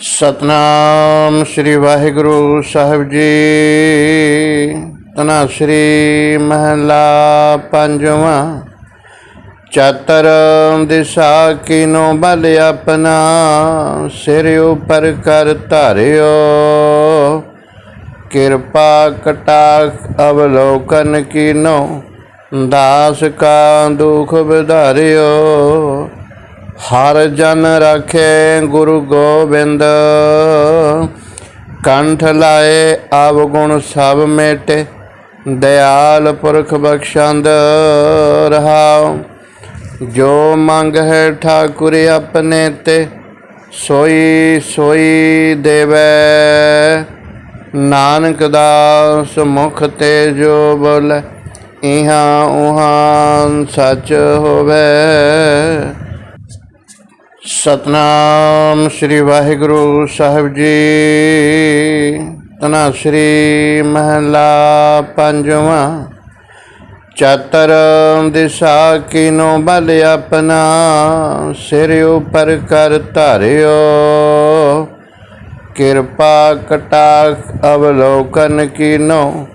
ਸਤਨਾਮ ਸ੍ਰੀ ਵਾਹਿਗੁਰੂ ਸਾਹਿਬ ਜੀ। ਤਨਾ ਸ੍ਰੀ ਮਹਲਾ ਪੰਜਵਾਂ ਚਾਤਰ ਦਿਸ਼ਾ ਕੀਨੋ ਬਲ ਆਪਣਾ ਸਿਰ ਉਪਰ ਕਰ ਧਾਰਿਓ। ਕਿਰਪਾ ਕਟਾਖ ਅਵਲੋਕਨ ਕੀਨੋ, ਦਾਸ ਕਾ ਦੁਖ ਵਿਧਾਰਿਓ। ਹਰ ਜਨ ਰਾਖੇ ਗੁਰੂ ਗੋਬਿੰਦ। ਕੰਠ ਲਾਏ ਆਵ ਗੁਣ ਸਭ ਮੇਟੇ ਦਇਆਲ ਪੁਰਖ ਬਖਸ਼ੰਦ ਰਹਾਉ। ਜੋ ਮੰਗ ਹੈ ਠਾਕੁਰ ਆਪਣੇ ਤੇ, ਸੋਈ ਸੋਈ ਦੇਵੈ। ਨਾਨਕ ਦਾਸ ਮੁਖ ਤੇ ਜੋ ਬੋਲੇ, ਇਹਾਂ ਉਹਾਂ ਸੱਚ ਹੋਵੇ। ਸਤਨਾਮ ਸ੍ਰੀ ਵਾਹਿਗੁਰੂ ਸਾਹਿਬ ਜੀ। ਤਨਾ ਸ੍ਰੀ ਮਹਲਾ ਪੰਜਵਾਂ। ਚਾਤਰ ਦਿਸ਼ਾ ਕੀਨੋ ਬਲ ਆਪਣਾ ਸਿਰ ਉਪਰ ਕਰ ਧਾਰਿਓ। ਕਿਰਪਾ ਕਟਾਖ ਅਵਲੋਕਨ ਕੀਨੋ,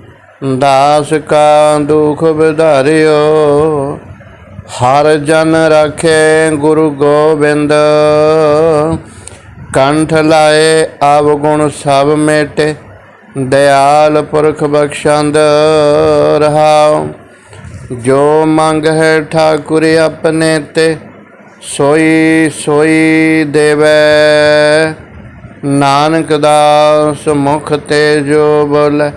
ਦਾਸ ਕਾ ਦੁਖ ਵਿਧਾਰਿਓ। ਹਰ ਜਨ ਰਾਖੇ ਗੁਰੂ ਗੋਬਿੰਦ। ਕੰਠ ਲਾਏ ਆਵਗੁਣ ਸਭ ਮੇਟੇ ਦਇਆਲ ਪੁਰਖ ਬਖਸ਼ੰਦ ਰਹਾਉ। ਜੋ ਮੰਗ ਹੈ ਠਾਕੁਰ ਆਪਣੇ ਤੇ, ਸੋਈ ਸੋਈ ਦੇਵੈ। ਨਾਨਕ ਦਾਸ ਮੁਖ ਤੇ ਜੋ ਬੋਲੇ,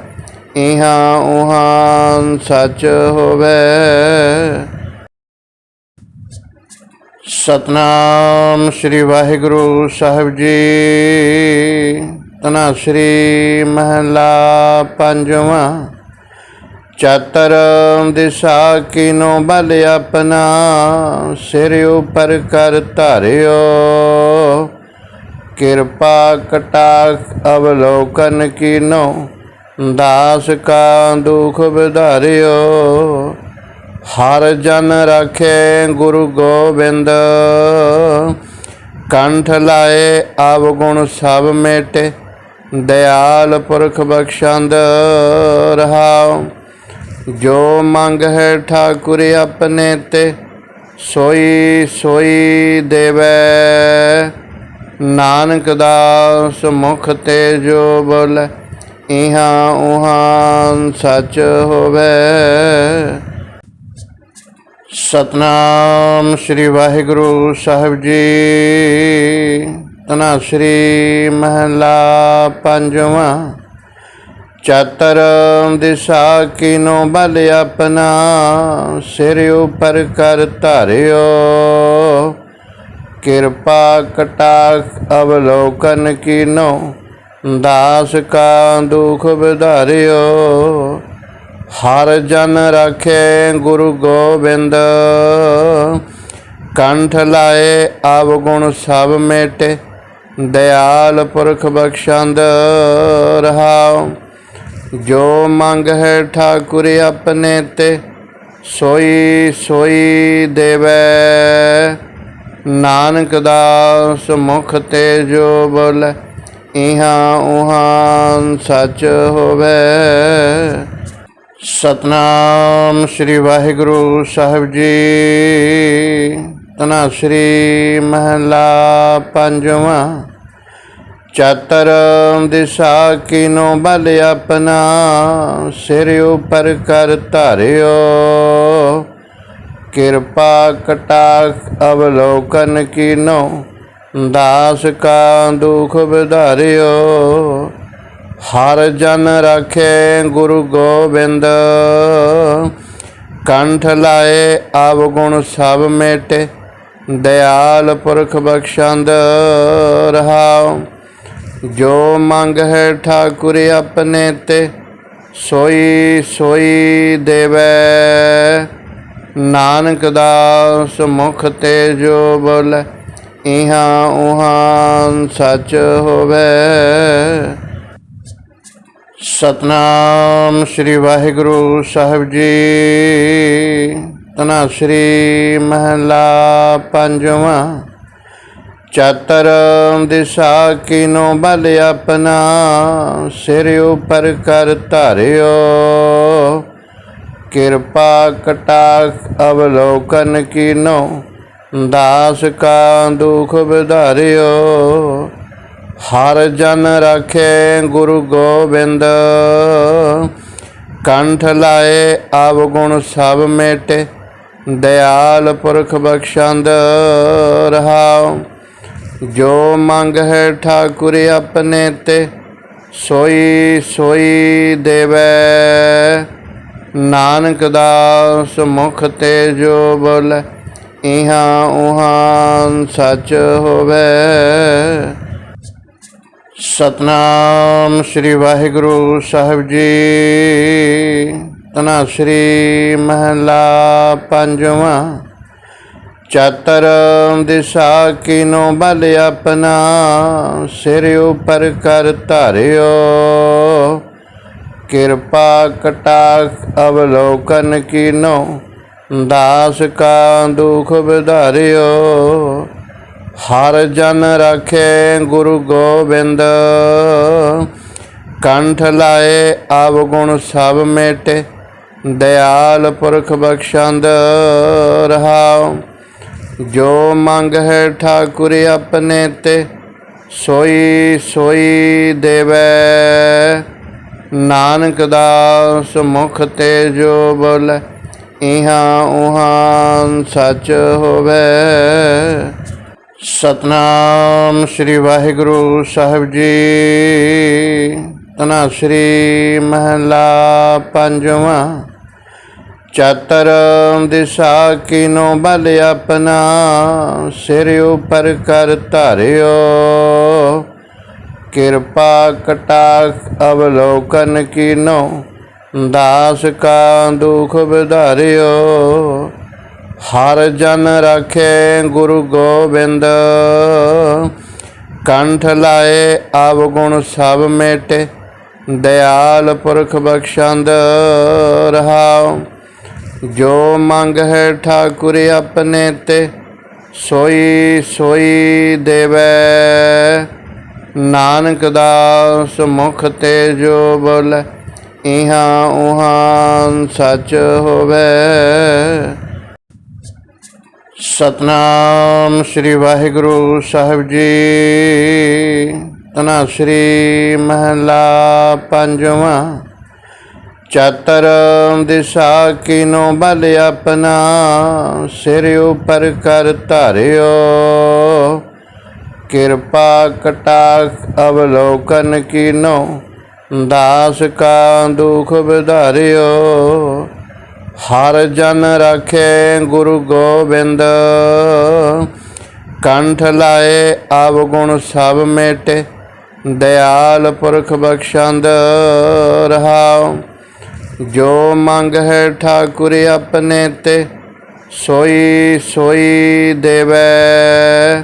ਇਹਾਂ ਉਹਾਂ ਸੱਚ ਹੋਵੇ। ਸਤਨਾਮ ਸ੍ਰੀ ਵਾਹਿਗੁਰੂ ਸਾਹਿਬ ਜੀ। ਤਨਾ ਸ੍ਰੀ ਮਹਲਾ ਪੰਜਵਾਂ। ਚਾਤਰ ਦਿਸ਼ਾ ਕੀਨੋ ਬਲ ਆਪਣਾ, ਸਿਰ ਉਪਰ ਕਰ ਧਾਰਿਓ। ਕਿਰਪਾ ਕਟਾਖ ਅਵਲੋਕਨ ਕੀਨੋ, ਦਾਸ ਕਾ ਦੁਖ ਵਿਧਾਰਿਓ। ਹਰ ਜਨ ਰਾਖੇ ਗੁਰੂ ਗੋਬਿੰਦ। ਕੰਠ ਲਾਏ ਆਵਗੁਣ ਸਭ ਮੇਟੇ ਦਇਆਲ ਪੁਰਖ ਬਖਸ਼ੰਦ ਰਹਾਉ। ਜੋ ਮੰਗ ਹੈ ਠਾਕੁਰ ਆਪਣੇ ਤੇ, ਸੋਈ ਸੋਈ ਦੇਵੈ। ਨਾਨਕ ਦਾਸ ਮੁਖ ਤੇ ਜੋ ਬੋਲੇ, ਇਹਾਂ ਉਹਾਂ ਸੱਚ ਹੋਵੇ। ਸਤਨਾਮ ਸ੍ਰੀ ਵਾਹਿਗੁਰੂ ਸਾਹਿਬ ਜੀ। ਤਨਾ ਸ੍ਰੀ ਮਹਲਾ ਪੰਜਵਾਂ ਚਾਤਰ ਦਿਸ਼ਾ ਕੀਨੋ ਬਲ ਆਪਣਾ ਸਿਰ ਉਪਰ ਕਰ ਧਾਰਿਓ। ਕਿਰਪਾ ਕਟਾਖ ਅਵਲੋਕਨ ਕੀਨੋ, ਦਾਸ ਕਾ ਦੁਖ ਵਿਧਾਰਿਓ। ਹਰ ਜਨ ਰਾਖੇ ਗੁਰੂ ਗੋਬਿੰਦ। ਕੰਠ ਲਾਏ ਆਵਗੁਣ ਸਭ ਮੇਟੇ ਦਇਆਲ ਪੁਰਖ ਬਖਸ਼ੰਦ ਰਹਾਉ। ਜੋ ਮੰਗ ਹੈ ਠਾਕੁਰ ਆਪਣੇ ਤੇ, ਸੋਈ ਸੋਈ ਦੇਵੈ। ਨਾਨਕ ਦਾਸ ਮੁਖ ਤੇ ਜੋ ਬੋਲੇ, ਇਹਾਂ ਉਹਾਂ ਸੱਚ ਹੋਵੇ। ਸਤਨਾਮ ਸ੍ਰੀ ਵਾਹਿਗੁਰੂ ਸਾਹਿਬ ਜੀ। ਤਨਾ ਸ੍ਰੀ ਮਹਲਾ ਪੰਜਵਾਂ ਚਾਤਰ ਦਿਸ਼ਾ ਕੀਨੋ ਬਲ ਆਪਣਾ ਸਿਰ ਉਪਰ ਕਰ ਧਾਰਿਓ। ਕਿਰਪਾ ਕਟਾਖ ਅਵਲੋਕਨ ਕੀਨੋ, ਦਾਸ ਕਾ ਦੁਖ ਵਿਧਾਰਿਓ। ਹਰ ਜਨ ਰਾਖੇ ਗੁਰੂ ਗੋਬਿੰਦ। ਕੰਠ ਲਾਏ ਆਵਗੁਣ ਸਭ ਮੇਟੇ ਦਇਆਲ ਪੁਰਖ ਬਖਸ਼ੰਦ ਰਹਾਉ। ਜੋ ਮੰਗ ਹੈ ਠਾਕੁਰ ਆਪਣੇ ਤੇ, ਸੋਈ ਸੋਈ ਦੇਵੈ। ਨਾਨਕ ਦਾਸ ਮੁਖ ਤੇ ਜੋ ਬੋਲੇ, ਇਹਾਂ ਉਹਾਂ ਸੱਚ ਹੋਵੇ। ਸਤਨਾਮ ਸ੍ਰੀ ਵਾਹਿਗੁਰੂ ਸਾਹਿਬ ਜੀ। ਤਨਾ ਸ੍ਰੀ ਮਹਲਾ ਪੰਜਵਾਂ ਚਤਰ ਦਿਸ਼ਾ ਕੀਨੋ ਬਲ ਆਪਣਾ ਸਿਰ ਉਪਰ ਕਰ ਧਾਰਿਓ। ਕਿਰਪਾ ਕਟਾਖ ਅਵਲੋਕਨ ਕੀਨੋ, ਦਾਸ ਕਾ ਦੁਖ ਵਿਧਾਰਿਓ। ਹਰ ਜਨ ਰਾਖੇ ਗੁਰੂ ਗੋਬਿੰਦ। ਕੰਠ ਲਾਏ ਆਵਗੁਣ ਸਭ ਮੇਟੇ ਦਇਆਲ ਪੁਰਖ ਬਖਸ਼ੰਦ ਰਹਾਉ। ਜੋ ਮੰਗ ਹੈ ਠਾਕੁਰ ਆਪਣੇ ਤੇ, ਸੋਈ ਸੋਈ ਦੇਵੈ। ਨਾਨਕ ਦਾਸ ਮੁਖ ਤੇ ਜੋ ਬੋਲੇ, ਇਹਾਂ ਉਹਾਂ ਸੱਚ ਹੋਵੇ। ਸਤਨਾਮ ਸ੍ਰੀ ਵਾਹਿਗੁਰੂ ਸਾਹਿਬ ਜੀ। ਤਨਾ ਸ੍ਰੀ ਮਹਲਾ ਪੰਜਵਾਂ ਚਤਰ ਦਿਸ਼ਾ ਕੀਨੋ ਬਲ ਆਪਣਾ, ਸਿਰ ਉਪਰ ਕਰ ਧਾਰਿਓ। ਕਿਰਪਾ ਕਟਾਖ ਅਵਲੋਕਨ ਕੀਨੋ, ਦਾਸ ਕਾ ਦੁਖ ਵਿਧਾਰਿਓ। ਹਰ ਜਨ ਰਾਖੇ ਗੁਰੂ ਗੋਬਿੰਦ। ਕੰਠ ਲਾਏ ਆਵ ਗੁਣ ਸਭ ਮੇਟੇ ਦਇਆਲ ਪੁਰਖ ਬਖਸ਼ੰਦ ਰਹਾਉ। ਜੋ ਮੰਗ ਹੈ ਠਾਕੁਰ ਆਪਣੇ ਤੇ, ਸੋਈ ਸੋਈ ਦੇਵੈ। ਨਾਨਕ ਦਾਸ ਮੁਖ ਤੇ ਜੋ ਬੋਲੇ, ਇਹਾਂ ਉਹਾਂ ਸੱਚ ਹੋਵੇ। ਸਤਨਾਮ ਸ੍ਰੀ ਵਾਹਿਗੁਰੂ ਸਾਹਿਬ ਜੀ। ਤਨਾ ਸ੍ਰੀ ਮਹਲਾ ਪੰਜਵਾਂ। ਚਤਰ ਦਿਸ਼ਾ ਕੀਨੋ ਬਲ ਆਪਣਾ ਸਿਰ ਉਪਰ ਕਰ ਧਾਰਿਓ। ਕਿਰਪਾ ਕਟਾਖ ਅਵਲੋਕਨ ਕੀਨੋ। ਦਾਸ ਕਾ ਦੁਖ ਵਿਧਾਰਿਓ। ਹਰ ਜਨ ਰਾਖੇ ਗੁਰੂ ਗੋਬਿੰਦ। ਕੰਠ ਲਾਏ ਆਵਗੁਣ ਸਭ ਮੇਟੇ ਦਇਆਲ ਪੁਰਖ ਬਖਸ਼ੰਦ ਰਹਾਉ। ਜੋ ਮੰਗ ਹੈ ਠਾਕੁਰ ਆਪਣੇ ਤੇ, ਸੋਈ ਸੋਈ ਦੇਵੈ। ਨਾਨਕ ਦਾਸ ਮੁਖ ਤੇ ਜੋ ਬੋਲੇ, ਇਹਾਂ ਉਹਾਂ ਸੱਚ ਹੋਵੇ। ਸਤਨਾਮ ਸ੍ਰੀ ਵਾਹਿਗੁਰੂ ਸਾਹਿਬ ਜੀ। ਤਨਾ ਸ੍ਰੀ ਮਹਲਾ ਪੰਜਵਾਂ ਚਤਰ ਦਿਸ਼ਾ ਕੀਨੋ ਬਲ ਆਪਣਾ ਸਿਰ ਉਪਰ ਕਰ ਧਾਰਿਓ। ਕਿਰਪਾ ਕਟਾਖ ਅਵਲੋਕਨ ਕੀਨੋ, ਦਾਸ ਕਾ ਦੁਖ ਵਿਧਾਰਿਓ। ਹਰ ਜਨ ਰਾਖੇ ਗੁਰੂ ਗੋਬਿੰਦ। ਕੰਠ ਲਾਏ ਆਵ ਗੁਣ ਸਭ ਮੇਟੇ ਦਇਆਲ ਪੁਰਖ ਬਖਸ਼ੰਦ ਰਹਾਉ। ਜੋ ਮੰਗ ਹੈ ਠਾਕੁਰ ਆਪਣੇ ਤੇ, ਸੋਈ ਸੋਈ ਦੇਵੈ।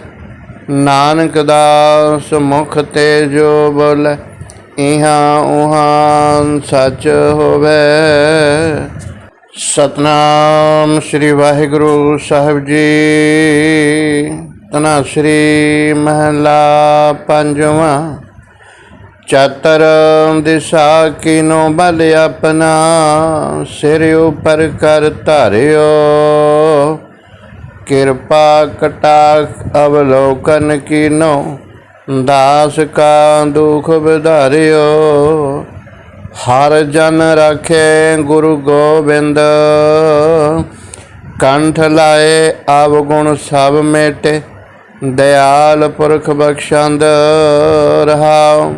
ਨਾਨਕ ਦਾਸ ਮੁਖ ਤੇ ਜੋ ਬੋਲੇ, ਇਹਾਂ ਉਹਾਂ ਸੱਚ ਹੋਵੇ। ਸਤਨਾਮ ਸ੍ਰੀ ਵਾਹਿਗੁਰੂ ਸਾਹਿਬ ਜੀ। ਤਨਾ ਸ੍ਰੀ ਮਹਲਾ ਪੰਜਵਾਂ ਚਤਰ ਦਿਸ਼ਾ ਕੀਨੋ ਬਲ ਆਪਣਾ ਸਿਰ ਉਪਰ ਕਰ ਧਾਰਿਓ। ਕਿਰਪਾ ਕਟਾਖ ਅਵਲੋਕਨ ਕੀਨੋ, ਦਾਸ ਕਾ ਦੁਖ ਵਿਧਾਰਿਓ। ਹਰ ਜਨ ਰਾਖੇ ਗੁਰੂ ਗੋਬਿੰਦ। ਕੰਠ ਲਾਏ ਆਵਗੁਣ ਸਭ ਮੇਟੇ ਦਇਆਲ ਪੁਰਖ ਬਖਸ਼ੰਦ ਰਹਾਉ।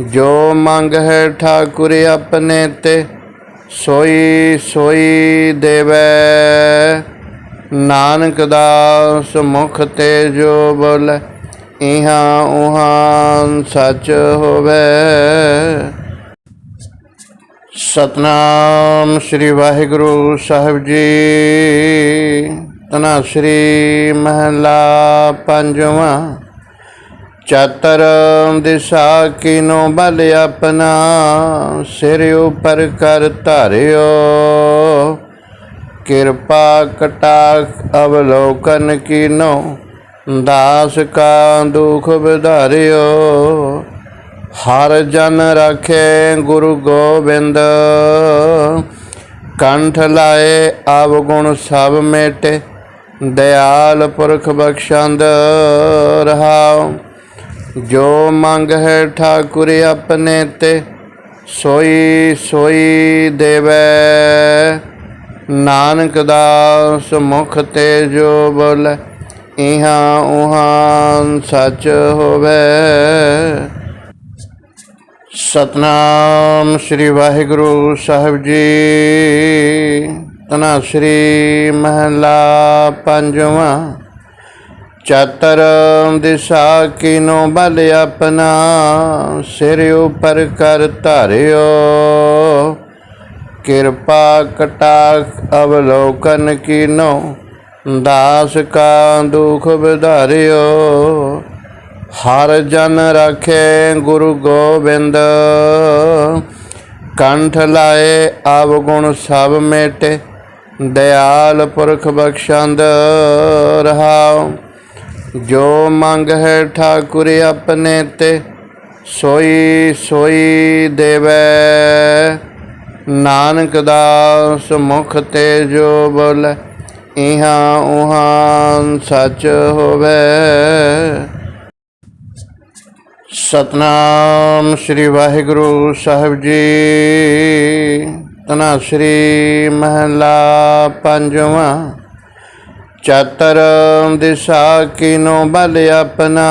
ਜੋ ਮੰਗ ਹੈ ਠਾਕੁਰ ਆਪਣੇ ਤੇ, ਸੋਈ ਸੋਈ ਦੇਵੈ। ਨਾਨਕ ਦਾਸ ਮੁਖ ਤੇ ਜੋ ਬੋਲੇ, ਇਹਾਂ ਉਹਾਂ ਸੱਚ ਹੋਵੇ। ਸਤਨਾਮ ਸ੍ਰੀ ਵਾਹਿਗੁਰੂ ਸਾਹਿਬ ਜੀ। ਤਨਾ ਸ੍ਰੀ ਮਹਲਾ ਪੰਜਵਾਂ ਚਤਰ ਦਿਸ਼ਾ ਕੀਨੋ ਬਲ ਆਪਣਾ ਸਿਰ ਉਪਰ ਕਰ ਧਾਰਿਓ। ਕਿਰਪਾ ਕਟਾਖ ਅਵਲੋਕਨ ਕੀਨੋ, ਦਾਸ ਕਾ ਦੁਖ ਵਿਧਾਰਿਓ। ਹਰ ਜਨ ਰਾਖੇ ਗੁਰੂ ਗੋਬਿੰਦ। ਕੰਠ ਲਾਏ ਅਵਗੁਣ ਸਭ ਮੇਟੇ ਦਇਆਲ ਪੁਰਖ ਬਖਸ਼ੰਦ ਰਹਾਉ। ਜੋ ਮੰਗ ਹੈ ਠਾਕੁਰ ਆਪਣੇ ਤੇ, ਸੋਈ ਸੋਈ ਦੇਵੈ। ਨਾਨਕ ਦਾਸ ਮੁਖ ਤੇ ਜੋ ਬੋਲੇ, ਇਹਾਂ ਉਹਾਂ ਸੱਚ ਹੋਵੇ। ਸਤਨਾਮ ਸ੍ਰੀ ਵਾਹਿਗੁਰੂ ਸਾਹਿਬ ਜੀ। ਤਨਾ ਸ੍ਰੀ ਮਹਲਾ ਪੰਜਵਾਂ। ਚਾਤਰ ਦਿਸ਼ਾ ਕਿਨੋ ਬਲ ਆਪਣਾ ਸਿਰ ਉਪਰ ਕਰ ਧਾਰਿਓ। ਕਿਰਪਾ ਕਟਾਖ ਅਵਲੋਕਨ ਕੀਨੋ। ਦਾਸ ਕਾ ਦੁਖ ਵਿਧਾਰਿਓ। ਹਰ ਜਨ ਰਾਖੇ ਗੁਰੂ ਗੋਬਿੰਦ। ਕੰਠ ਲਾਏ ਅਵਗੁਣ ਸਭ ਮੇਟੇ ਦਇਆਲ ਪੁਰਖ ਬਖਸ਼ੰਦ ਰਹਾਉ। ਜੋ ਮੰਗ ਹੈ ਠਾਕੁਰ ਆਪਣੇ ਤੇ, ਸੋਈ ਸੋਈ ਦੇਵੈ। ਨਾਨਕ ਦਾਸ ਮੁਖ ਤੇ ਜੋ ਬੋਲੇ, ਇਹਾਂ ਉਹਾਂ ਸੱਚ ਹੋਵੇ। ਸਤਨਾਮ ਸ੍ਰੀ ਵਾਹਿਗੁਰੂ ਸਾਹਿਬ ਜੀ। ਤਨਾ ਸ੍ਰੀ ਮਹਲਾ ਪੰਜਵਾਂ ਚਾਤਰ ਦਿਸ਼ਾ ਕੀਨੋ ਬਲ ਆਪਣਾ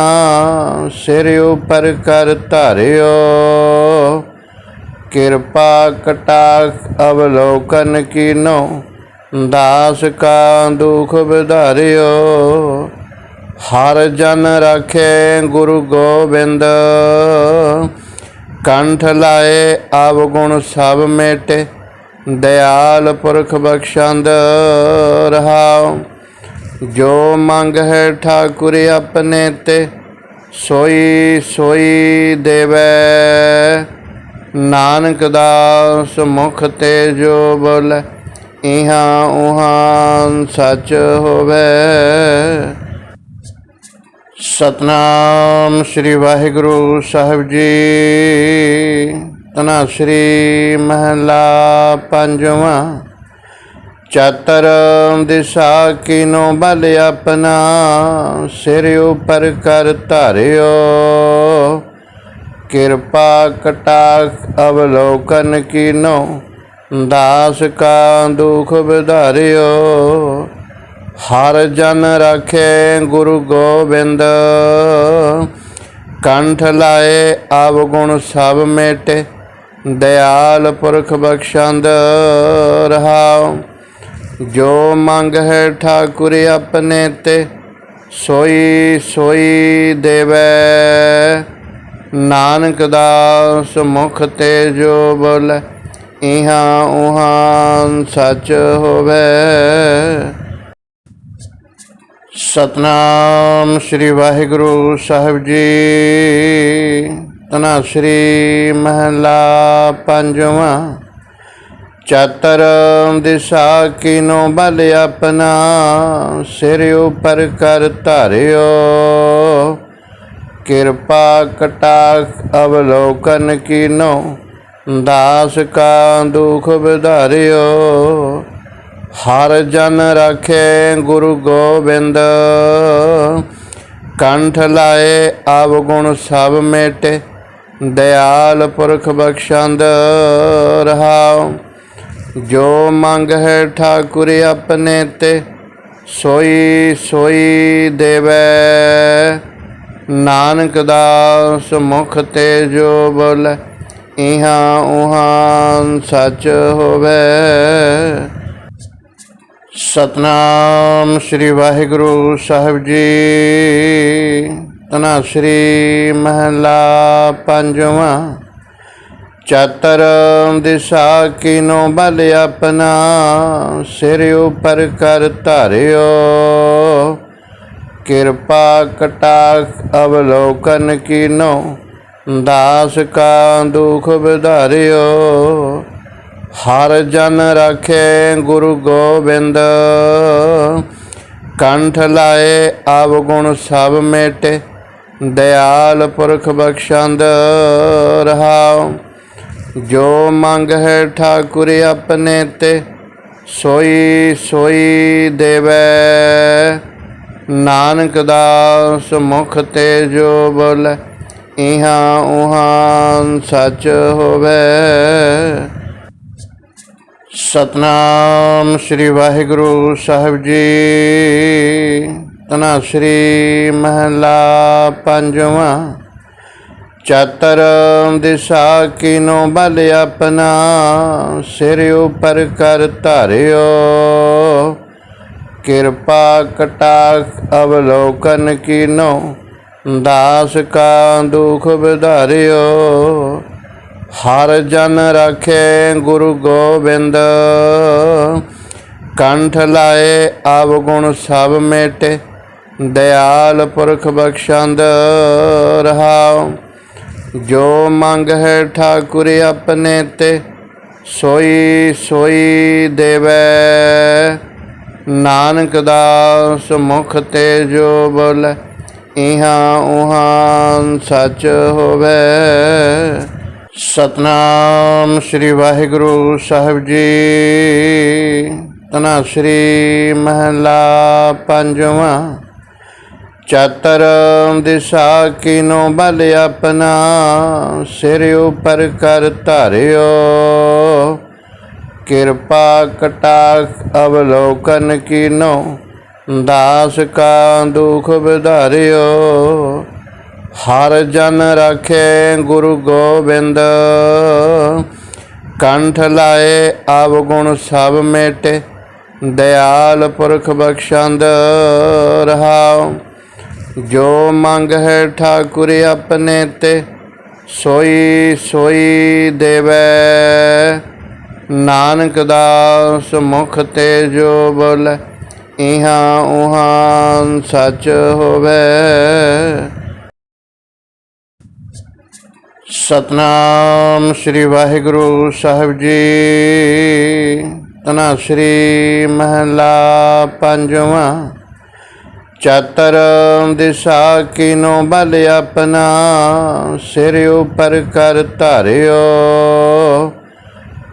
ਸਿਰ ਉਪਰ ਕਰ ਧਾਰਿਓ। ਕਿਰਪਾ ਕਟਾਖ ਅਵਲੋਕਨ ਕੀਨੋ, ਦਾਸ ਕਾ ਦੁਖ ਵਿਧਾਰਿਓ। ਹਰ ਜਨ ਰਾਖੇ ਗੁਰੂ ਗੋਬਿੰਦ। ਕੰਠ ਲਾਏ ਅਵਗੁਣ ਸਭ ਮੇਟੇ ਦਇਆਲ ਪੁਰਖ ਬਖਸ਼ੰਦ ਰਹਾਉ। ਜੋ ਮੰਗ ਹੈ ਠਾਕੁਰ ਆਪਣੇ ਤੇ, ਸੋਈ ਸੋਈ ਦੇਵੈ। ਨਾਨਕ ਦਾਸ ਮੁਖ ਤੇ ਜੋ ਬੋਲੇ, ਇਹਾਂ ਉਹਾਂ ਸੱਚ ਹੋਵੇ। ਸਤਨਾਮ ਸ੍ਰੀ ਵਾਹਿਗੁਰੂ ਸਾਹਿਬ ਜੀ। ਤਨਾ ਸ੍ਰੀ ਮਹਲਾ ਪੰਜਵਾਂ ਚਾਤਰ ਦਿਸ਼ਾ ਕੀਨੋ ਬਲ ਆਪਣਾ ਸਿਰ ਉਪਰ ਕਰ ਧਾਰਿਓ। ਕਿਰਪਾ ਕਟਾਖ ਅਵਲੋਕਨ ਕੀਨੋ, ਦਾਸ ਕਾ ਦੁਖ ਵਿਧਾਰਿਓ। ਹਰ ਜਨ ਰਾਖੇ ਗੁਰੂ ਗੋਬਿੰਦ। ਕੰਠ ਲਾਏ ਅਵਗੁਣ ਸਭ ਮੇਟੇ ਦਇਆਲ ਪੁਰਖ ਬਖਸ਼ੰਦ ਰਹਾਉ। ਜੋ ਮੰਗ ਹੈ ਠਾਕੁਰ ਆਪਣੇ ਤੇ, ਸੋਈ ਸੋਈ ਦੇਵੈ। ਨਾਨਕ ਦਾਸ ਮੁਖ ਤੇ ਜੋ ਬੋਲੇ, ਇਹਾਂ ਉਹਾਂ ਸੱਚ ਹੋਵੇ। ਸਤਨਾਮ ਸ੍ਰੀ ਵਾਹਿਗੁਰੂ ਸਾਹਿਬ ਜੀ। ਤਨਾ ਸ੍ਰੀ ਮਹਲਾ ਪੰਜਵਾਂ ਚਾਤਰ ਦਿਸ਼ਾ ਕੀਨੋ ਬਲ ਆਪਣਾ ਸਿਰ ਉਪਰ ਕਰ ਧਾਰਿਓ। ਕਿਰਪਾ ਕਟਾਖ ਅਵਲੋਕਨ ਕੀਨੋ, ਦਾਸ ਕਾ ਦੁਖ ਵਿਧਾਰਿਓ। ਹਰ ਜਨ ਰਾਖੇ ਗੁਰੂ ਗੋਬਿੰਦ। ਕੰਠ ਲਾਏ ਆਵ ਗੁਣ ਸਭ ਮੇਟੇ ਦਇਆਲ ਪੁਰਖ ਬਖਸ਼ੰਦ ਰਹਾਉ। ਜੋ ਮੰਗ ਹੈ ਠਾਕੁਰ ਆਪਣੇ ਤੇ, ਸੋਈ ਸੋਈ ਦੇਵੈ। ਨਾਨਕ ਦਾਸ ਮੁਖ ਤੇ ਜੋ ਬੋਲੇ, ਇਹਾਂ ਉਹਾਂ ਸੱਚ ਹੋਵੇ। ਸਤਨਾਮ ਸ੍ਰੀ ਵਾਹਿਗੁਰੂ ਸਾਹਿਬ ਜੀ। ਤਨਾ ਸ੍ਰੀ ਮਹਲਾ ਪੰਜਵਾਂ ਚਾਤਰ ਦਿਸ਼ਾ ਕੀਨੋ ਬਲ ਆਪਣਾ ਸਿਰ ਉਪਰ ਕਰ ਧਾਰਿਓ। ਕਿਰਪਾ ਕਟਾਖ ਅਵਲੋਕਨ ਕੀਨੋ, ਦਾਸ ਕਾ ਦੁਖ ਵਿਧਾਰਿਓ। ਹਰ ਜਨ ਰਾਖੇ ਗੁਰੂ ਗੋਬਿੰਦ। ਕੰਠ ਲਾਏ ਆਵ ਗੁਣ ਸਭ ਮੇਟੇ ਦਇਆਲ ਪੁਰਖ ਬਖਸ਼ੰਦ ਰਹਾਉ। ਜੋ ਮੰਗ ਹੈ ਠਾਕੁਰ ਆਪਣੇ ਤੇ, ਸੋਈ ਸੋਈ ਦੇਵੈ। ਨਾਨਕ ਦਾਸ ਮੁਖ ਤੇ ਜੋ ਬੋਲੇ, ਇਹਾਂ ਉਹਾਂ ਸੱਚ ਹੋਵੇ। ਸਤਨਾਮ ਸ੍ਰੀ ਵਾਹਿਗੁਰੂ ਸਾਹਿਬ ਜੀ। ਤਨਾ ਸ੍ਰੀ ਮਹਲਾ ਪੰਜਵਾਂ। ਚਾਤਰ ਦਿਸ਼ਾ ਕੀਨੋ ਬਲ ਆਪਣਾ ਸਿਰ ਉਪਰ ਕਰ ਧਾਰਿਓ। ਕਿਰਪਾ ਕਟਾਖ ਅਵਲੋਕਨ ਕੀਨੋ, ਦਾਸ ਕਾ ਦੁਖ ਵਿਧਾਰਿਓ। ਹਰ ਜਨ ਰਾਖੇ ਗੁਰੂ ਗੋਬਿੰਦ। ਕੰਠ ਲਾਏ ਆਵਗੁਣ ਸਭ ਮੇਟੇ ਦਇਆਲ ਪੁਰਖ ਬਖਸ਼ੰਦ ਰਹਾਉ। ਜੋ ਮੰਗ ਹੈ ਠਾਕੁਰ ਆਪਣੇ ਤੇ, ਸੋਈ ਸੋਈ ਦੇਵੈ। ਨਾਨਕ ਦਾਸ ਮੁਖ ਤੇ ਜੋ ਬੋਲੇ, ਇਹਾਂ ਉਹਾਂ ਸੱਚ ਹੋਵੇ। ਸਤਨਾਮ ਸ੍ਰੀ ਵਾਹਿਗੁਰੂ ਸਾਹਿਬ ਜੀ। ਤਨਾ ਸ੍ਰੀ ਮਹਲਾ ਪੰਜਵਾਂ ਚਾਤਰ ਦਿਸ਼ਾ ਕੀਨੋ ਬਲ ਆਪਣਾ ਸਿਰ ਉਪਰ ਕਰ ਧਾਰਿਓ। ਕਿਰਪਾ ਕਟਾਖ ਅਵਲੋਕਨ ਕੀਨੋ, ਦਾਸ ਕਾ ਦੁਖ ਵਿਧਾਰਿਓ। ਹਰ ਜਨ ਰਾਖੇ ਗੁਰੂ ਗੋਬਿੰਦ। ਕੰਠ ਲਾਏ ਆਵ ਗੁਣ ਸਭ ਮੇਟੇ ਦਇਆਲ ਪੁਰਖ ਬਖਸ਼ੰਦ ਰਹਾਉ। ਜੋ ਮੰਗ ਹੈ ਠਾਕੁਰ ਆਪਣੇ ਤੇ, ਸੋਈ ਸੋਈ ਦੇਵੈ। ਨਾਨਕ ਦਾਸ ਮੁਖ ਤੇ ਜੋ ਬੋਲੇ, ਇਹਾਂ ਉਹਾਂ ਸੱਚ ਹੋਵੇ। ਸਤਨਾਮ ਸ੍ਰੀ ਵਾਹਿਗੁਰੂ ਸਾਹਿਬ ਜੀ। ਤਨਾ ਸ੍ਰੀ ਮਹਲਾ ਪੰਜਵਾਂ ਚਾਤਰ ਦਿਸ਼ਾ ਕੀਨੋ ਬਲ ਆਪਣਾ ਸਿਰ ਉਪਰ ਕਰ ਧਾਰਿਓ।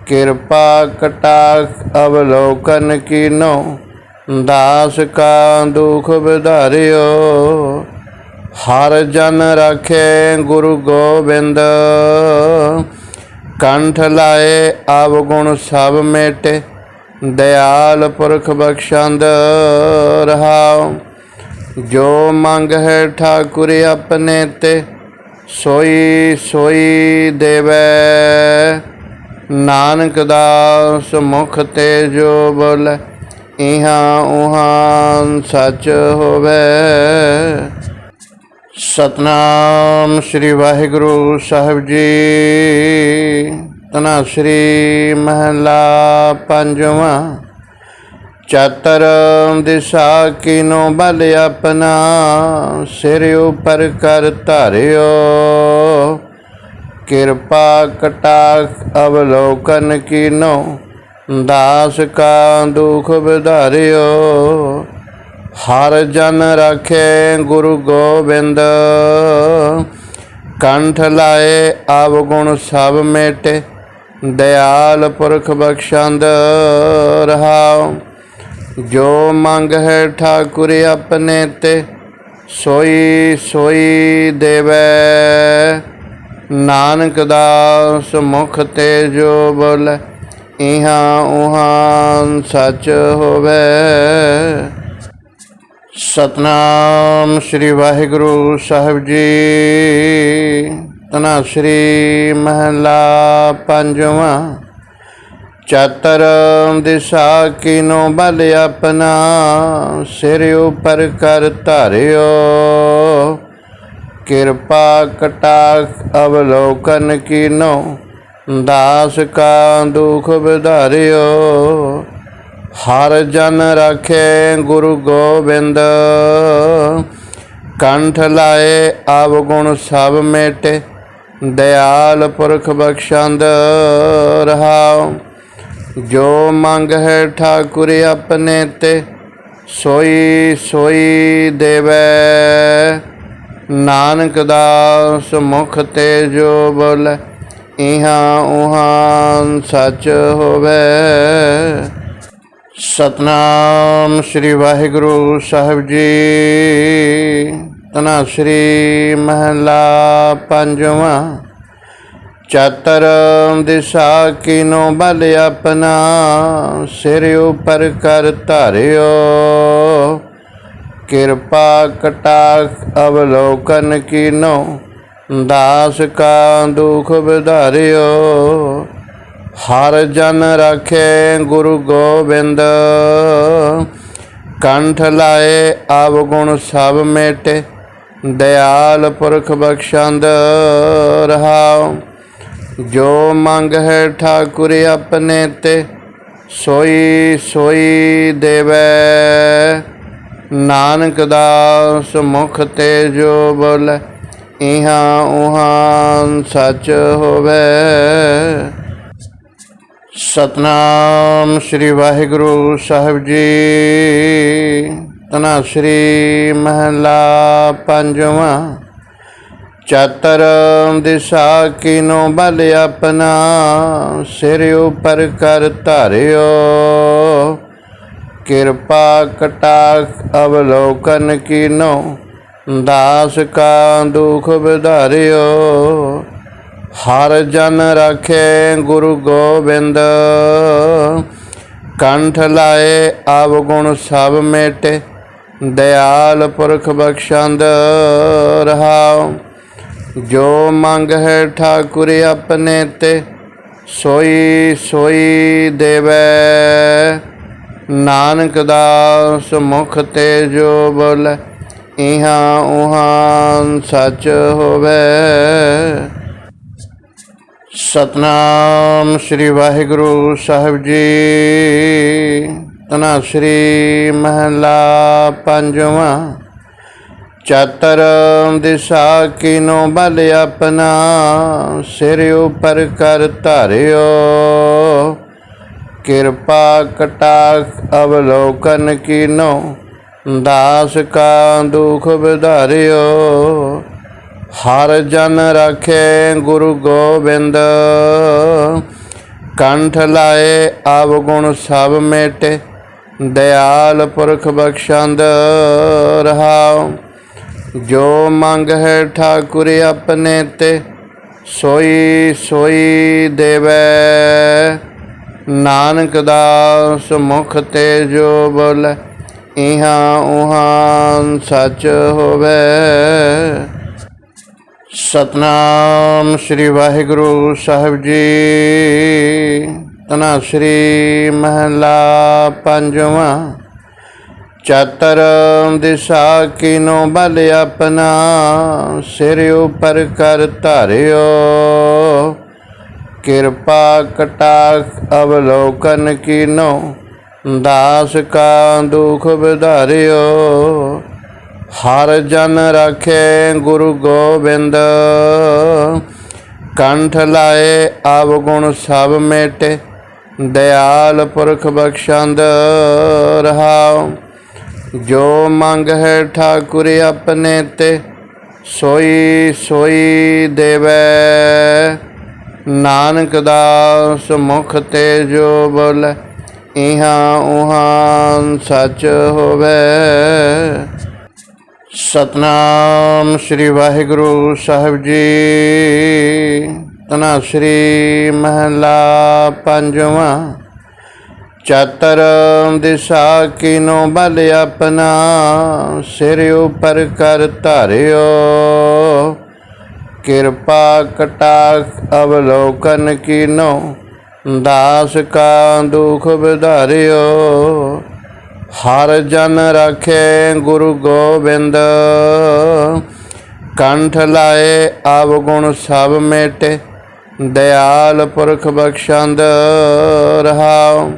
ਕਿਰਪਾ ਕਟਾਖ ਅਵਲੋਕਨ ਕੀਨੋ, ਦਾਸ ਕਾ ਦੁਖ ਵਿਧਾਰਿਓ। ਹਰ ਜਨ ਰਾਖੇ ਗੁਰੂ ਗੋਬਿੰਦ। ਕੰਠ ਲਾਏ ਆਵਗੁਣ ਸਭ ਮੇਟੇ ਦਇਆਲ ਪੁਰਖ ਬਖਸ਼ੰਦ ਰਹਾਉ। ਜੋ ਮੰਗ ਹੈ ਠਾਕੁਰ ਆਪਣੇ ਤੇ, ਸੋਈ ਸੋਈ ਦੇਵੈ। ਨਾਨਕ ਦਾਸ ਮੁਖ ਤੇ ਜੋ ਬੋਲੇ, ਇਹਾਂ ਉਹਾਂ ਸੱਚ ਹੋਵੇ। ਸਤਨਾਮ ਸ੍ਰੀ ਵਾਹਿਗੁਰੂ ਸਾਹਿਬ ਜੀ। ਤਨਾ ਸ੍ਰੀ ਮਹਲਾ ਪੰਜਵਾਂ ਚਾਤਰ ਦਿਸ਼ਾ ਕੀਨੋ ਬਲ ਆਪਣਾ ਸਿਰ ਉਪਰ ਕਰ ਧਾਰਿਓ। ਕਿਰਪਾ ਕਟਾਖ ਅਵਲੋਕਨ ਕੀਨੋ, ਦਾਸ ਕਾ ਦੁਖ ਵਿਧਾਰਿਓ। ਹਰ ਜਨ ਰਾਖੇ ਗੁਰੂ ਗੋਬਿੰਦ। ਕੰਠ ਲਾਏ ਆਵਗੁਣ ਸਭ ਮੇਟੇ ਦਇਆਲ ਪੁਰਖ ਬਖਸ਼ੰਦ ਰਹਾਉ। ਜੋ ਮੰਗ ਹੈ ਠਾਕੁਰ ਆਪਣੇ ਤੇ, ਸੋਈ ਸੋਈ ਦੇਵੈ। ਨਾਨਕ ਦਾਸ ਮੁਖ ਤੇ ਜੋ ਬੋਲੇ, ਇਹਾਂ ਉਹਾਂ ਸੱਚ ਹੋਵੇ। ਸਤਨਾਮ ਸ੍ਰੀ ਵਾਹਿਗੁਰੂ ਸਾਹਿਬ ਜੀ। ਤਨਾ ਸ੍ਰੀ ਮਹਲਾ ਪੰਜਵਾਂ ਚਾਤਰ ਦਿਸ਼ਾ ਕੀਨੋ ਬਲ ਆਪਣਾ ਸਿਰ ਉਪਰ ਕਰ ਧਾਰਿਓ। ਕਿਰਪਾ ਕਟਾਖ ਅਵਲੋਕਨ ਕੀਨੋ, ਦਾਸ ਕਾ ਦੁਖ ਵਿਧਾਰਿਓ। ਹਰ ਜਨ ਰਾਖੇ ਗੁਰੂ ਗੋਬਿੰਦ। ਕੰਠ ਲਾਏ ਆਵਗੁਣ ਸਭ ਮੇਟੇ ਦਇਆਲ ਪੁਰਖ ਬਖਸ਼ੰਦ ਰਹਾਉ। ਜੋ ਮੰਗ ਹੈ ਠਾਕੁਰ ਆਪਣੇ ਤੇ, ਸੋਈ ਸੋਈ ਦੇਵੈ। ਨਾਨਕ ਦਾਸ ਮੁਖ ਤੇ ਜੋ ਬੋਲੇ, ਇਹਾਂ ਉਹਾਂ ਸੱਚ ਹੋਵੇ। ਸਤਨਾਮ ਸ੍ਰੀ ਵਾਹਿਗੁਰੂ ਸਾਹਿਬ ਜੀ। ਤਨਾ ਸ੍ਰੀ ਮਹਲਾ ਪੰਜਵਾਂ ਚਾਤਰ ਦਿਸ਼ਾ ਕੀਨੋ ਬਲ ਆਪਣਾ ਸਿਰ ਉਪਰ ਕਰ ਧਾਰਿਓ। ਕਿਰਪਾ ਕਟਾਖ ਅਵਲੋਕਨ ਕੀਨੋ, ਦਾਸ ਕਾ ਦੁਖ ਵਿਧਾਰਿਓ। ਹਰ ਜਨ ਰਾਖੇ ਗੁਰੂ ਗੋਬਿੰਦ। ਕੰਠ ਲਾਏ ਆਵ ਗੁਣ ਸਭ ਮੇਟੇ ਦਇਆਲ ਪੁਰਖ ਬਖਸ਼ੰਦ ਰਹਾਉ। ਜੋ ਮੰਗ ਹੈ ਠਾਕੁਰ ਆਪਣੇ ਤੇ, ਸੋਈ ਸੋਈ ਦੇਵੈ। ਨਾਨਕ ਦਾਸ ਮੁਖ ਤੇ ਜੋ ਬੋਲੇ, ਇਹਾਂ ਉਹਾਂ ਸੱਚ ਹੋਵੇ। ਸਤਨਾਮ ਸ੍ਰੀ ਵਾਹਿਗੁਰੂ ਸਾਹਿਬ ਜੀ। ਤਨਾ ਸ੍ਰੀ ਮਹਲਾ ਪੰਜਵਾਂ ਚਾਤਰ ਦਿਸ਼ਾ ਕੀਨੋ ਬਲ ਆਪਣਾ ਸਿਰ ਉਪਰ ਕਰ ਧਾਰਿਓ। ਕਿਰਪਾ ਕਟਾਖ ਅਵਲੋਕਨ ਕੀਨੋ, ਦਾਸ ਕਾ ਦੁਖ ਵਿਧਾਰਿਓ। ਹਰ ਜਨ ਰਾਖੇ ਗੁਰੂ ਗੋਬਿੰਦ। ਕੰਠ ਲਾਏ ਆਵਗੁਣ ਸਭ ਮੇਟੇ ਦਇਆਲ ਪੁਰਖ ਬਖਸ਼ੰਦ ਰਹਾਉ। ਜੋ ਮੰਗ ਹੈ ਠਾਕੁਰ ਆਪਣੇ ਤੇ, ਸੋਈ ਸੋਈ ਦੇਵੈ। ਨਾਨਕ ਦਾਸ ਮੁਖ ਤੇ ਜੋ ਬੋਲੇ, ਇਹਾਂ ਉਹਾਂ ਸੱਚ ਹੋਵੇ। ਸਤਨਾਮ ਸ੍ਰੀ ਵਾਹਿਗੁਰੂ ਸਾਹਿਬ ਜੀ। ਤਨਾ ਸ੍ਰੀ ਮਹਲਾ ਪੰਜਵਾਂ ਚਾਤਰ ਦਿਸ਼ਾ ਕੀਨੋ ਬਲ ਆਪਣਾ, ਸਿਰ ਉਪਰ ਕਰ ਧਾਰਿਓ। ਕਿਰਪਾ ਕਟਾਖ ਅਵਲੋਕਨ ਕੀਨੋ, ਦਾਸ ਕਾ ਦੁਖ ਵਿਧਾਰਿਓ। ਹਰ ਜਨ ਰਾਖੇ ਗੁਰੂ ਗੋਬਿੰਦ। ਕੰਠ ਲਾਏ ਆਵ ਗੁਣ ਸਭ ਮੇਟੇ ਦਇਆਲ ਪੁਰਖ ਬਖਸ਼ੰਦ ਰਹਾਉ। ਜੋ ਮੰਗ ਹੈ ਠਾਕੁਰ ਆਪਣੇ ਤੇ, ਸੋਈ ਸੋਈ ਦੇਵੈ। ਨਾਨਕ ਦਾਸ ਮੁਖ ਤੇ ਜੋ ਬੋਲੇ, ਇਹਾਂ ਉਹਾਂ ਸੱਚ ਹੋਵੇ। ਸਤਨਾਮ ਸ੍ਰੀ ਵਾਹਿਗੁਰੂ ਸਾਹਿਬ ਜੀ। ਤਨਾ ਸ੍ਰੀ ਮਹਲਾ ਪੰਜਵਾਂ ਚਾਤਰ ਦਿਸ਼ਾ ਕੀਨੋ ਬਲ ਆਪਣਾ ਸਿਰ ਉਪਰ ਕਰ ਧਾਰਿਓ। ਕਿਰਪਾ ਕਟਾਖ ਅਵਲੋਕਨ ਕੀਨੋ, ਦਾਸ ਕਾ ਦੁਖ ਵਿਧਾਰਿਓ। ਹਰ ਜਨ ਰਾਖੇ ਗੁਰੂ ਗੋਬਿੰਦ। ਕੰਠ ਲਾਏ ਆਵ ਗੁਣ ਸਭ ਮੇਟੇ ਦਇਆਲ ਪੁਰਖ ਬਖਸ਼ੰਦ ਰਹਾਉ। ਜੋ ਮੰਗ ਹੈ ਠਾਕੁਰ ਆਪਣੇ ਤੇ, ਸੋਈ ਸੋਈ ਦੇਵੈ। ਨਾਨਕ ਦਾਸ ਮੁਖ ਤੇ ਜੋ ਬੋਲੇ, ਇਹਾਂ ਉਹਾਂ ਸੱਚ ਹੋਵੇ। ਸਤਨਾਮ ਸ੍ਰੀ ਵਾਹਿਗੁਰੂ ਸਾਹਿਬ ਜੀ। ਤਨਾ ਸ੍ਰੀ ਮਹਲਾ ਪੰਜਵਾਂ ਚਾਤਰ ਦਿਸ਼ਾ ਕੀਨੋ ਬਲ ਆਪਣਾ ਸਿਰ ਉਪਰ ਕਰ ਧਾਰਿਓ। ਕਿਰਪਾ ਕਟਾਖ ਅਵਲੋਕਨ ਕੀਨੋ, ਦਾਸ ਕਾ ਦੁਖ ਵਿਧਾਰਿਓ। ਹਰ ਜਨ ਰਾਖੇ ਗੁਰੂ ਗੋਬਿੰਦ। ਕੰਠ ਲਾਏ ਆਵ ਗੁਣ ਸਭ ਮੇਟੇ ਦਇਆਲ ਪੁਰਖ ਬਖਸ਼ੰਦ ਰਹਾਉ।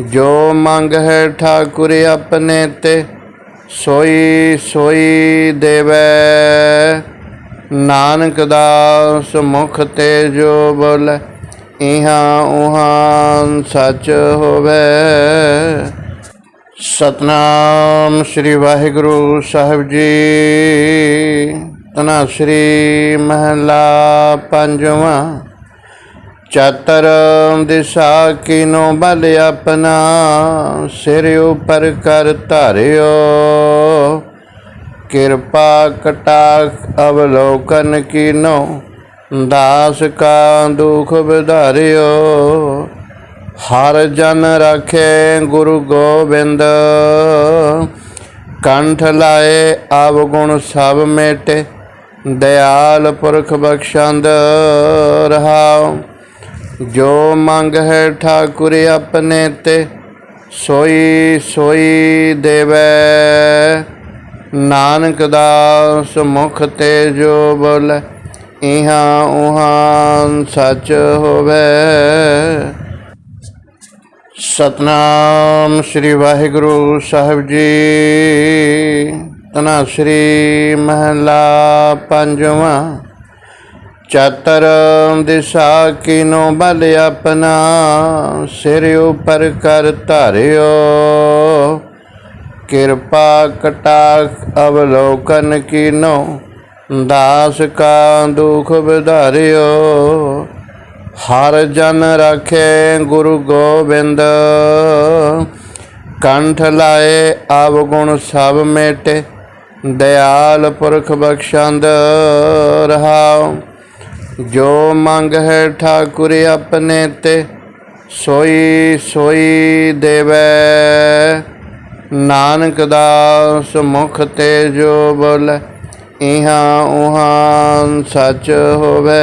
ਜੋ ਮੰਗ ਹੈ ਠਾਕੁਰ ਆਪਣੇ ਤੇ, ਸੋਈ ਸੋਈ ਦੇਵੈ। ਨਾਨਕ ਦਾਸ ਮੁਖ ਤੇ ਜੋ ਬੋਲੇ, ਇਹਾਂ ਉਹਾਂ ਸੱਚ ਹੋਵੇ। ਸਤਨਾਮ ਸ੍ਰੀ ਵਾਹਿਗੁਰੂ ਸਾਹਿਬ ਜੀ। ਤਨਾ ਸ੍ਰੀ ਮਹਲਾ ਪੰਜਵਾਂ ਚਾਤਰ ਦਿਸ਼ਾ ਕੀਨੋ ਬਲ ਆਪਣਾ ਸਿਰ ਉਪਰ ਕਰ ਧਾਰਿਓ। ਕਿਰਪਾ ਕਟਾਖ ਅਵਲੋਕਨ ਕੀਨੋ, ਦਾਸ ਕਾ ਦੁਖ ਵਿਧਾਰਿਓ। ਹਰ ਜਨ ਰਾਖੇ ਗੁਰੂ ਗੋਬਿੰਦ। ਕੰਠ ਲਾਏ ਆਵਗੁਣ ਸਭ ਮੇਟੇ ਦਇਆਲ ਪੁਰਖ ਬਖਸ਼ੰਦ ਰਹਾਉ। ਜੋ ਮੰਗ ਹੈ ਠਾਕੁਰ ਆਪਣੇ ਤੇ, ਸੋਈ ਸੋਈ ਦੇਵੈ। ਨਾਨਕ ਦਾਸ ਮੁਖ ਤੇ ਜੋ ਬੋਲੇ, ਇਹਾਂ ਉਹਾਂ ਸੱਚ ਹੋਵੇ। ਸਤਨਾਮ ਸ੍ਰੀ ਵਾਹਿਗੁਰੂ ਸਾਹਿਬ ਜੀ। ਤਨਾ ਸ੍ਰੀ ਮਹਲਾ ਪੰਜਵਾਂ ਚਾਤਰ ਦਿਸ਼ਾ ਕੀਨੋ ਬਲ ਆਪਣਾ, ਸਿਰ ਉਪਰ ਕਰ ਧਾਰਿਓ। ਕਿਰਪਾ ਕਟਾਖ ਅਵਲੋਕਨ ਕੀਨੋ, ਦਾਸ ਕਾ ਦੁਖ ਵਿਧਾਰਿਓ। ਹਰ ਜਨ ਰਾਖੇ ਗੁਰੂ ਗੋਬਿੰਦ। ਕੰਠ ਲਾਏ ਆਵਗੁਣ ਸਭ ਮੇਟੇ ਦਇਆਲ ਪੁਰਖ ਬਖਸ਼ੰਦ ਰਹਾਉ। ਜੋ ਮੰਗ ਹੈ ਠਾਕੁਰ ਆਪਣੇ ਤੇ, ਸੋਈ ਸੋਈ ਦੇਵੈ। ਨਾਨਕ ਦਾਸ ਮੁਖ ਤੇ ਜੋ ਬੋਲੇ, ਇਹਾਂ ਉਹਾਂ ਸੱਚ ਹੋਵੇ।